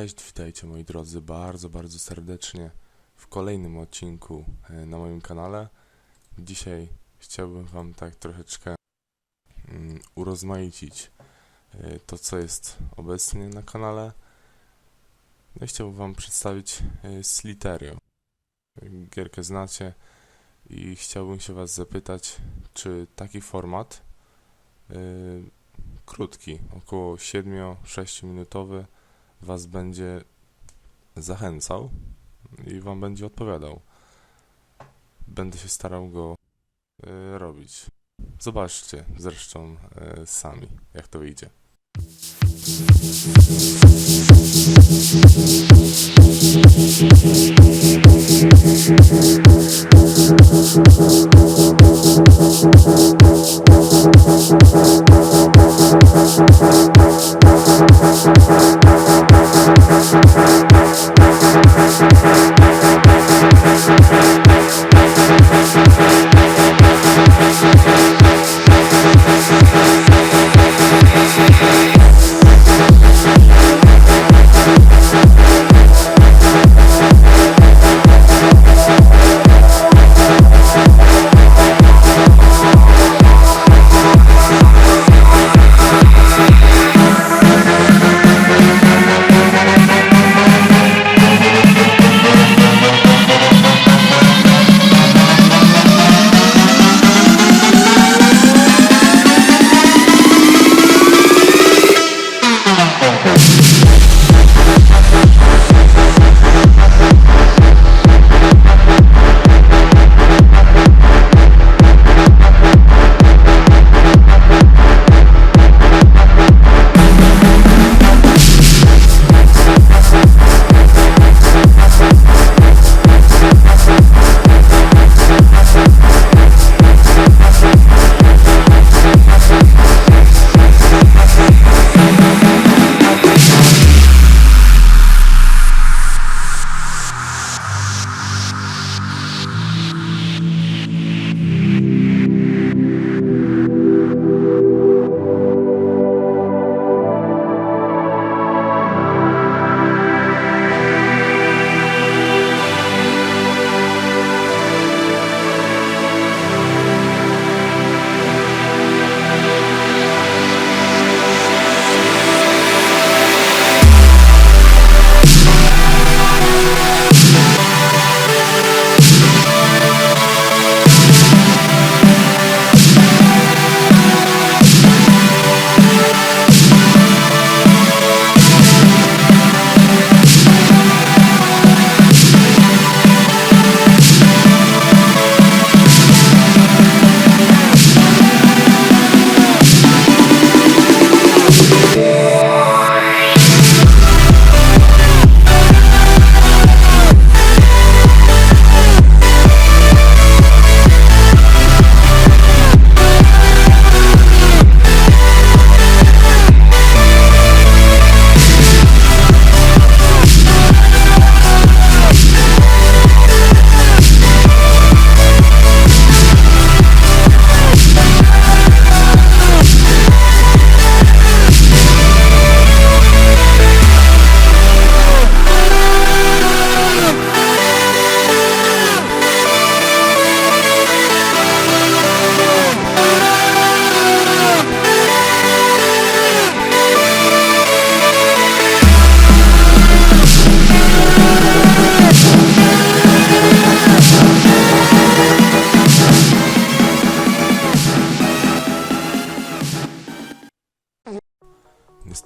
Cześć, witajcie moi drodzy bardzo, bardzo serdecznie w kolejnym odcinku e, na moim kanale. Dzisiaj chciałbym Wam tak troszeczkę mm, urozmaicić e, to, co jest obecnie na kanale. No i chciałbym Wam przedstawić e, Sliterio. Gierkę znacie i chciałbym się Was zapytać, czy taki format krótki, około 7-6 minutowy Was będzie zachęcał i Wam będzie odpowiadał. Będę się starał go y, robić. Zobaczcie zresztą y, sami, jak to wyjdzie.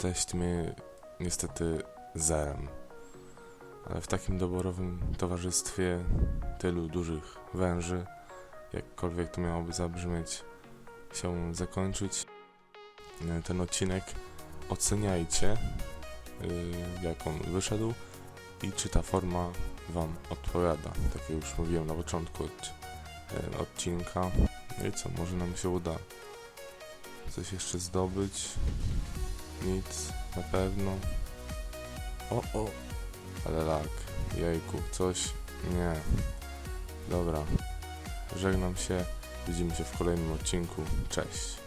Jesteśmy niestety zerem. Ale w takim doborowym towarzystwie tylu dużych węży, jakkolwiek to miałoby zabrzmieć, się zakończyć ten odcinek, oceniajcie, yy, jak on wyszedł i czy ta forma Wam odpowiada. Tak jak już mówiłem na początku od, e, odcinka. No i co, może nam się uda coś jeszcze zdobyć. Nic, na pewno. O, o, ale lak, jejku, coś, nie. Dobra, żegnam się, widzimy się w kolejnym odcinku, cześć.